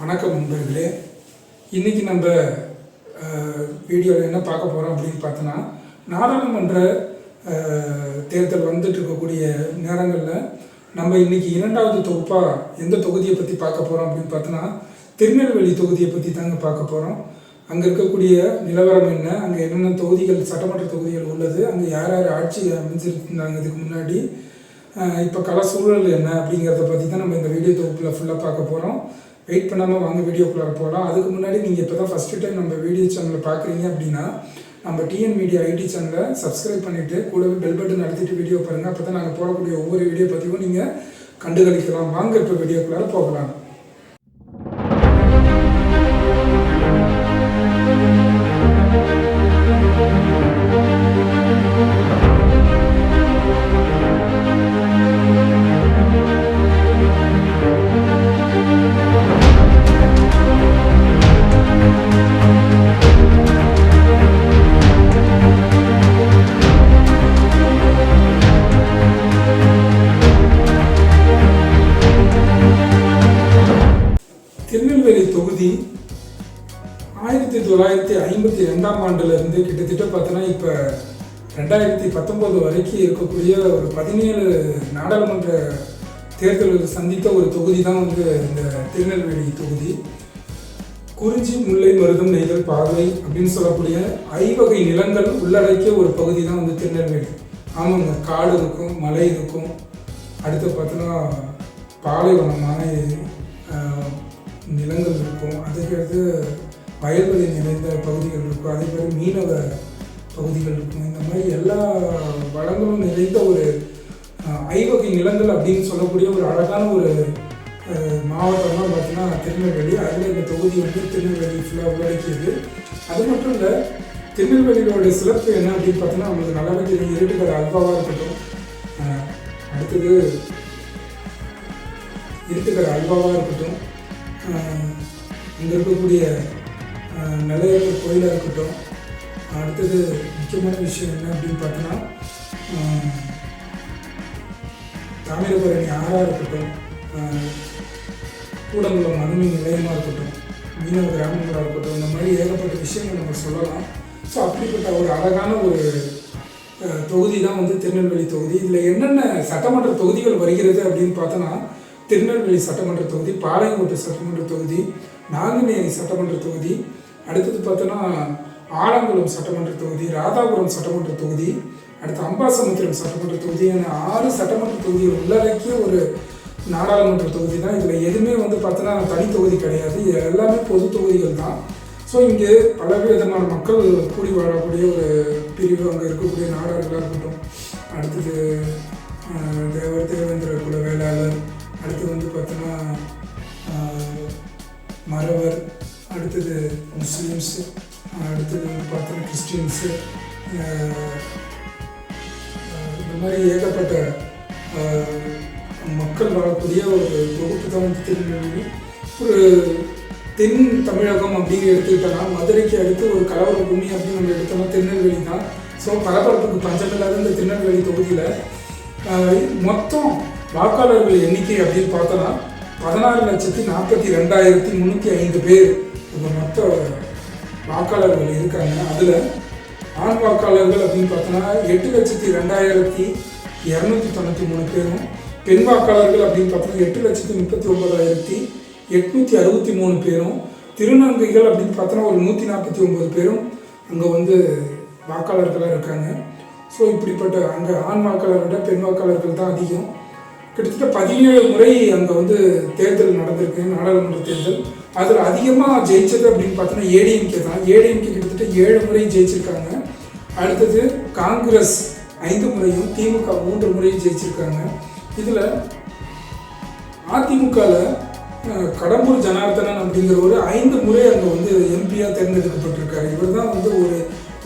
வணக்கம் நண்பர்களே. இன்னைக்கு நம்ம வீடியோவில் என்ன பார்க்க போகிறோம் அப்படின்னு பார்த்தோன்னா நாடாளுமன்ற தேர்தல் வந்துட்டு இருக்கக்கூடிய நேரங்களில் நம்ம இன்றைக்கி இரண்டாவது தொகுப்பாக எந்த தொகுதியை பற்றி பார்க்க போகிறோம் அப்படின்னு பார்த்தோன்னா திருநெல்வேலி தொகுதியை பற்றி தாங்க பார்க்க போகிறோம் அங்கே இருக்கக்கூடிய நிலவரம் என்ன? அங்கே என்னென்ன தொகுதிகள் சட்டமன்ற தொகுதிகள் உள்ளது? அங்கே யார் யார் ஆட்சி அமைஞ்சிருந்தாங்க இதுக்கு முன்னாடி? இப்போ கல சூழல் என்ன அப்படிங்கிறத பற்றி தான் நம்ம இந்த வீடியோ தொகுப்பில் ஃபுல்லாக பார்க்க போகிறோம் வெயிட் பண்ணாமல் வாங்க வீடியோக்குள்ளே போகலாம் அதுக்கு முன்னாடி நீங்கள் இப்போ தான் ஃபஸ்ட்டு டைம் நம்ம வீடியோ சேனலை பார்க்குறீங்க அப்படின்னா நம்ம டிஎன் மீடியா ஐடி சேனலை சப்ஸ்கிரைப் பண்ணிவிட்டு கூடவே பெல் பட்டன் நடத்திட்டு வீடியோ பாருங்கள் அப்போ தான் நாங்கள் போடக்கூடிய ஒவ்வொரு வீடியோ பற்றியும் நீங்கள் கண்டுகளிக்கலாம். வாங்க இப்போ வீடியோக்குள்ளார போகலாம். ஆயிரத்தி தொள்ளாயிரத்தி ஐம்பத்தி ரெண்டாம் ஆண்டுலேருந்து கிட்டத்தட்ட பார்த்தோன்னா இப்போ ரெண்டாயிரத்தி பத்தொம்போது வரைக்கும் இருக்கக்கூடிய ஒரு பதினேழு நாடாளுமன்ற தேர்தல்கள் சந்தித்த ஒரு தொகுதி தான் வந்து இந்த திருநெல்வேலி தொகுதி. குறிஞ்சி முல்லை மருதம் நெய்தல் பார்வை அப்படின்னு சொல்லக்கூடிய ஐவகை நிலங்கள் உள்ளடக்கிய ஒரு பகுதி தான் வந்து திருநெல்வேலி. ஆமாங்க காடு இருக்கும் மலை இருக்கும். அடுத்து பார்த்தோன்னா பாலைவனமான நிலங்கள் இருக்கும். அதுக்கடுத்து வயல்களில் நிறைந்த பகுதிகள் இருக்கும். அதே மாதிரி மீனவ பகுதிகள் இருக்கும். இந்த மாதிரி எல்லா வளங்களும் நிறைந்த ஒரு ஐவகை நிலங்கள் அப்படின்னு சொல்லக்கூடிய ஒரு அழகான ஒரு மாவட்டம்லாம் மாவட்டம் பார்த்தீங்கன்னா திருநெல்வேலி. அதில் இந்த தொகுதி வந்து திருநெல்வேலி ஃபுல்லாக உள்ளடக்கியது. அது மட்டும் இல்லை திருநெல்வேலியோட சிறப்பு என்ன அப்படின்னு பார்த்தோன்னா நம்மளுக்கு நல்லாவே தெரியும். இருட்டுக்கிற அல்வாவாக இருக்கட்டும். அடுத்தது இருட்டுக்கிற அல்வாவாக இருக்கட்டும். இங்கே இருக்கக்கூடிய நிலையற்ற கோயிலாக இருக்கட்டும். அடுத்தது முக்கியமான விஷயம் என்ன அப்படின்னு பார்த்தோன்னா தாமிரபரணி ஆறாக இருக்கட்டும். கூடங்குளம் அணுமின் நிலையமாக இருக்கட்டும். மீனவ கிராமங்களாக இருக்கட்டும். இந்த மாதிரி ஏகப்பட்ட விஷயங்கள் நம்ம சொல்லலாம். ஸோ அப்படிப்பட்ட ஒரு அழகான ஒரு தொகுதி தான் வந்து திருநெல்வேலி தொகுதி. இதில் என்னென்ன சட்டமன்ற தொகுதிகள் வருகிறது அப்படின்னு பார்த்தோன்னா திருநெல்வேலி சட்டமன்ற தொகுதி பாளையங்கோட்டை சட்டமன்ற தொகுதி நாங்குநேரி சட்டமன்ற தொகுதி அடுத்தது பார்த்தோன்னா ஆலங்குளம் சட்டமன்ற தொகுதி ராதாபுரம் சட்டமன்ற தொகுதி அடுத்து அம்பாசமுத்திரம் சட்டமன்ற தொகுதி என ஆறு சட்டமன்ற தொகுதி உள்ளடக்கிய ஒரு நாடாளுமன்ற தொகுதி தான். இதில் எதுவுமே வந்து பார்த்தோன்னா தனி தொகுதி கிடையாது. இது எல்லாமே பொது தொகுதிகள் தான். ஸோ இங்கே பல விதமான மக்கள் கூடி வாழக்கூடிய ஒரு பிரிவு அங்கே இருக்கக்கூடிய நாடார்களாக இருக்கட்டும். அடுத்தது தேவர் தேவேந்திர குல வேளாளர். அடுத்து வந்து பார்த்தோன்னா மறவர். அடுத்தது முஸ்லீம்ஸு அடுத்தது பார்த்தோன்னா கிறிஸ்டின்ஸு இந்த மாதிரி ஏகப்பட்ட மக்கள் வாழக்கூடிய ஒரு தொகுப்பு தான் வந்து திருநெல்வேலி ஒரு தென் தமிழகம் அப்படின்னு எடுத்துக்கிட்டோம்னா மதுரைக்கு அடுத்து ஒரு கலவர பூமி அப்படின்னு நம்ம எடுத்தோம்னா திருநெல்வேலி தான் ஸோ பரபரப்புக்கு பஞ்சமில்லாத இந்த திருநெல்வேலி தொகுதியில் மொத்தம் வாக்காளர்கள் எண்ணிக்கை அப்படின்னு பார்த்தோன்னா பதினாறு லட்சத்தி நாற்பத்தி ரெண்டாயிரத்தி முந்நூற்றி ஐந்து பேர் இப்போ மொத்த வாக்காளர்கள் இருக்காங்க. அதில் ஆண் வாக்காளர்கள் அப்படின்னு பார்த்தோன்னா எட்டு லட்சத்தி ரெண்டாயிரத்தி இரநூத்தி தொண்ணூற்றி மூணு பேரும் பெண் வாக்காளர்கள் அப்படின்னு பார்த்தோன்னா எட்டு லட்சத்தி முப்பத்தி ஒன்பதாயிரத்தி எட்நூற்றி அறுபத்தி மூணு பேரும் திருநங்கைகள் அப்படின்னு பார்த்தோன்னா ஒரு நூற்றி நாற்பத்தி ஒம்பது பேரும் அங்கே வந்து வாக்காளர்களாக இருக்காங்க. ஸோ இப்படிப்பட்ட அங்கே ஆண் வாக்காளரை விட பெண் வாக்காளர்கள் தான் அதிகம். கிட்டத்தட்ட பதினேழு முறை அங்கே வந்து தேர்தல் நடந்திருக்கு நாடாளுமன்ற தேர்தல். அதில் அதிகமாக ஜெயிச்சது அப்படின்னு பார்த்தோன்னா ஏடிஎம்கே தான். ஏடிஎம்கே கிட்டத்தட்ட ஏழு முறையும் ஜெயிச்சிருக்காங்க. அடுத்தது காங்கிரஸ் ஐந்து முறையும் திமுக மூன்று முறையும் ஜெயிச்சிருக்காங்க. இதில் அதிமுகவில் கடம்பூர் ஜனார்தனன் அப்படிங்கிற ஒரு ஐந்து முறை அங்கே வந்து எம்பியாக தேர்ந்தெடுக்கப்பட்டிருக்காரு. இவர் தான் வந்து ஒரு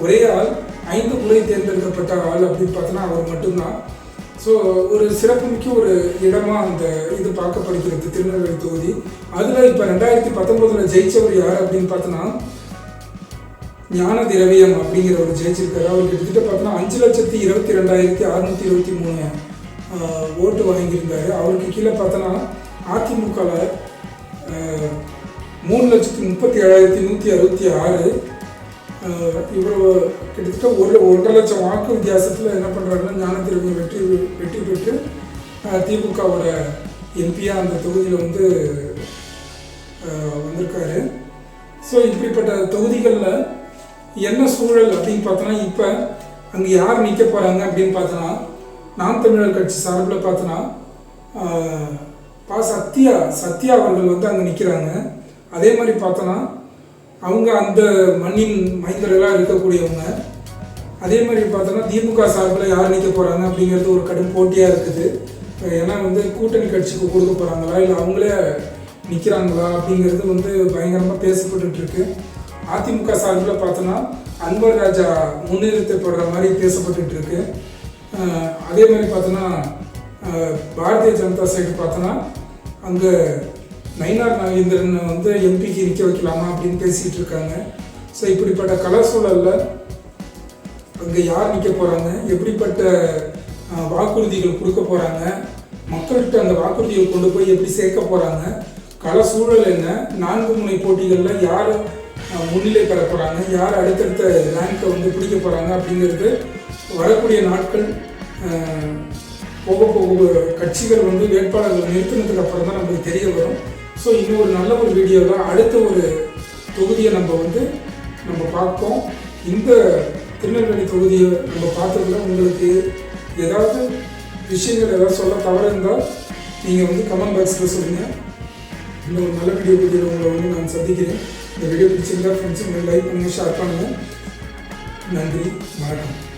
ஒரே ஆள் ஐந்து முறை தேர்ந்தெடுக்கப்பட்ட ஆள் அப்படின்னு பார்த்தோன்னா அவர் மட்டும்தான். ஸோ ஒரு சிறப்புமிக்க ஒரு இடமாக அந்த இது பார்க்கப்படுகிறது திருநெல்வேலி தொகுதி. அதில் இப்போ ரெண்டாயிரத்தி பத்தொம்போதில் ஜெயிச்சவர் யார் அப்படின்னு பார்த்தோன்னா ஞான திரவியம் அப்படிங்கிறவர் ஜெயிச்சிருக்காரு. அவர் கிட்டத்தட்ட பார்த்தோன்னா அஞ்சு லட்சத்தி இருபத்தி ரெண்டாயிரத்தி அறுநூத்தி இருபத்தி மூணு ஓட்டு வாங்கியிருந்தார். அவருக்கு கீழே பார்த்தோன்னா அதிமுகவில் மூணு லட்சத்தி முப்பத்தி ஏழாயிரத்தி நூற்றி அறுபத்தி ஆறு இவ்வளவு கிட்டத்தட்ட ஒரு ஒன்றரை லட்சம் வாக்கு வித்தியாசத்தில் என்ன பண்ணுறாருன்னா ஞானத்திற்கு வெற்றி வெற்றி பெற்று திமுகவோட எம்பியாக அந்த தொகுதியில் வந்து வந்திருக்காரு. ஸோ இப்படிப்பட்ட தொகுதிகளில் என்ன சூழல் அப்படின்னு பார்த்தோன்னா இப்போ அங்கே யார் நிற்க போகிறாங்க அப்படின்னு பார்த்தோன்னா நாம் தமிழர் கட்சி சார்பில் பார்த்தோன்னா பா சத்யா சத்யா அவர்கள் வந்து அங்கே நிற்கிறாங்க அதே மாதிரி பார்த்தோன்னா அவங்க அந்த மண்ணின் மைந்தர்களாக இருக்கக்கூடியவங்க. அதே மாதிரி பார்த்தோன்னா திமுக சார்பில் யார் நிற்க போகிறாங்க அப்படிங்கிறது ஒரு கடும் போட்டியாக இருக்குது. ஏன்னா வந்து கூட்டணி கட்சிக்கு கொடுக்க போகிறாங்களா இல்லை அவங்களே நிற்கிறாங்களா அப்படிங்கிறது வந்து பயங்கரமாக பேசப்பட்டுட்டு இருக்கு அதிமுக சார்பில் பார்த்தோன்னா அன்வர் ராஜா முன்னிறுத்தப்படுற மாதிரி பேசப்பட்டுட்டு இருக்கு அதே மாதிரி பார்த்தோன்னா பாரதிய ஜனதா சைடு பார்த்தோன்னா அங்கே நயினார் நாகேந்திரன் வந்து எம்பிக்கு நிற்க வைக்கலாமா அப்படின்னு பேசிகிட்டு இருக்காங்க. ஸோ இப்படிப்பட்ட கல சூழலில் அங்கே யார் நிற்க போகிறாங்க எப்படிப்பட்ட வாக்குறுதிகள் கொடுக்க போகிறாங்க மக்கள்கிட்ட அந்த வாக்குறுதியை கொண்டு போய் எப்படி சேர்க்க போகிறாங்க கள சூழல் என்ன? நான்கு முனை போட்டிகளில் யார் முன்னிலை பெற போகிறாங்க யார் அடுத்தடுத்த ரேங்கை வந்து பிடிக்க போகிறாங்க அப்படிங்கிறது வரக்கூடிய நாட்கள் போக போக கட்சிகள் வந்து வேட்பாளர்கள் நிறுத்தினதுக்கு அப்புறம் தான் நமக்கு தெரிய வரும். ஸோ இன்னும் ஒரு நல்ல ஒரு வீடியோவில் அடுத்த ஒரு தொகுதியை நம்ம வந்து நம்ம பார்ப்போம். இந்த திருநெல்வேலி தொகுதியை நம்ம பார்த்ததுல உங்களுக்கு ஏதாவது விஷயங்கள் ஏதாவது சொல்ல தவறு இருந்தால் நீங்கள் வந்து கமெண்ட் பாக்ஸில் சொல்லுங்கள் இன்னும் ஒரு நல்ல வீடியோ வீடியோ உங்களை வந்து நான் சந்திக்கிறேன். இந்த வீடியோ பிடிச்சிருந்தா ஃப்ரெண்ட்ஸுங்களை லைக் பண்ணுங்கள் ஷேர் பண்ணுங்கள் நன்றி வணக்கம்.